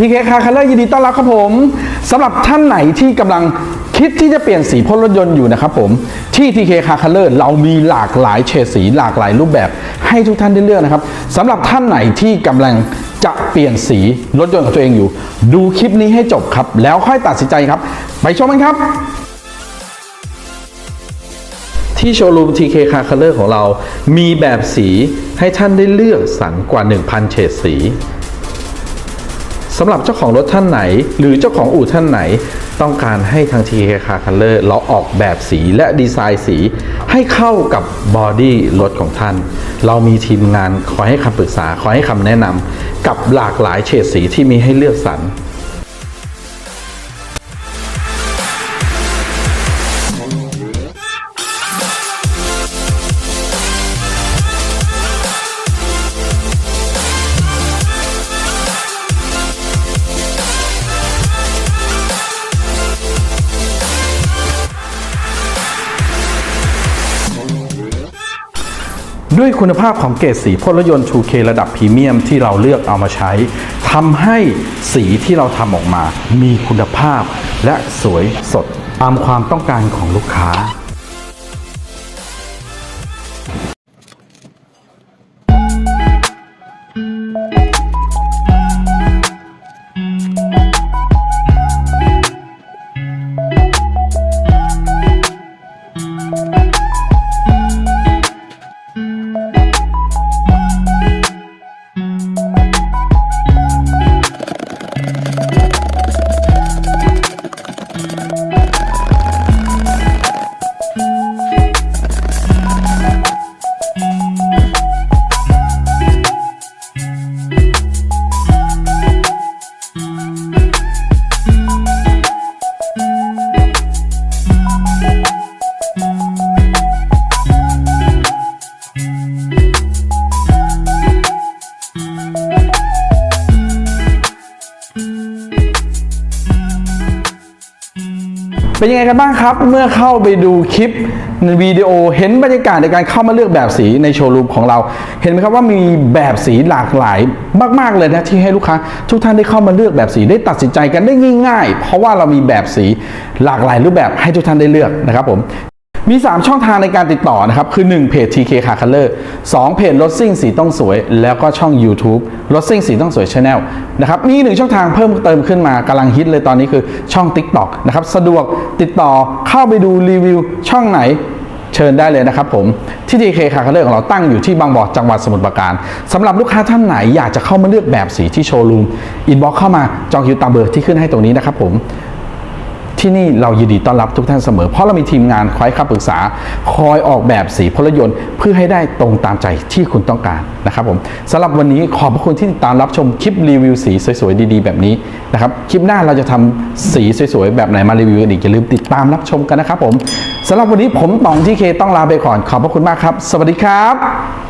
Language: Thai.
ทีเคคาคัลเลอร์ยินดีต้อนรับครับผมสำหรับท่านไหนที่กำลังคิดที่จะเปลี่ยนสีพ่นรถยนต์อยู่นะครับผมที่ทีเคคาคัลเลอร์เรามีหลากหลายเฉดสีหลากหลายรูปแบบ ให้ทุกท่านได้เลือกนะครับสำหรับท่านไหนที่กำลังจะเปลี่ยนสีรถยนต์ของตัวเองอยู่ ดูคลิปนี้ให้จบครับ แล้วค่อยตัดสินใจครับ ไปชมกันครับที่โชว์รูม TK Car Color ของเรา มีแบบสีให้ท่านได้เลือกสรรกว่า 1,000 เฉดสี สำหรับเจ้าของรถท่านไหน หรือเจ้าของอู่ท่านไหน ต้องการให้ทาง TK Car Color เราออกแบบสีและดีไซน์สี ให้เข้ากับบอดี้รถของท่าน เรามีทีมงานคอยให้คำปรึกษาคอยให้คำแนะนำกับหลากหลายเฉดสีที่มีให้เลือกสรร ด้วยคุณภาพของเกรดสีพ่นรถยนต์ 2K ระดับพรีเมียมที่เราเลือกเอามาใช้ทำให้สีที่เราทำออกมา มีคุณภาพและสวยสดตามความต้องการของลูกค้า Thank you. เป็นยังไงกันบ้างครับ เมื่อเข้าไปดูคลิปวิดีโอเห็นบรรยากาศในการเข้ามาเลือกแบบสีในโชว์รูมของเรา เห็นไหมครับว่ามีแบบสีหลากหลายมาก ๆ เลยนะที่ให้ลูกค้า ทุกท่านได้เข้ามาเลือกแบบสีได้ตัดสินใจกันได้ง่ายๆ เพราะว่าเรามีแบบสีหลากหลายรูปแบบให้ทุกท่านได้เลือกนะครับผม มี 3 ช่องทางในการติดต่อนะครับ คือ 1 เพจ TK Car Color 2 เพจรถซิ่งสีต้องสวย แล้วก็ช่อง YouTube รถซิ่งสีต้องสวย Channel นะครับมีหนึ่งช่องทางเพิ่มเติมขึ้นมากำลังฮิตเลยตอนนี้คือช่อง TikTok นะครับสะดวกติดต่อเข้าไปดูรีวิวช่องไหนเชิญได้เลยนะครับผมที่ TK Car Color ของเราตั้งอยู่ที่บางบ่อจังหวัดสมุทรปราการสำหรับลูกค้าท่านไหนอยากจะเข้ามาเลือกแบบสีที่โชว์รูมอินบ็อกเข้ามาจองคิวตามเบอร์ที่ขึ้นให้ตรงนี้นะครับผม ที่นี่เรายินดีต้อนรับทุกท่านเสมอ เพราะเรามีทีมงานคอยคำปรึกษา คอยออกแบบสีพลยนต์ เพื่อให้ได้ตรงตามใจที่คุณต้องการนะครับผมสำหรับวันนี้ขอบพระคุณที่ติดตามรับชมคลิปรีวิวสีสวยๆดีๆ แบบนี้นะครับคลิปหน้าเราจะทำสีสวยๆแบบไหนมารีวิวกันอีกอย่าลืมติดตามรับชมกันนะครับผมสำหรับวันนี้ผมตองที่เคต้องลาไปก่อนขอบพระคุณมากครับ สวัสดีครับ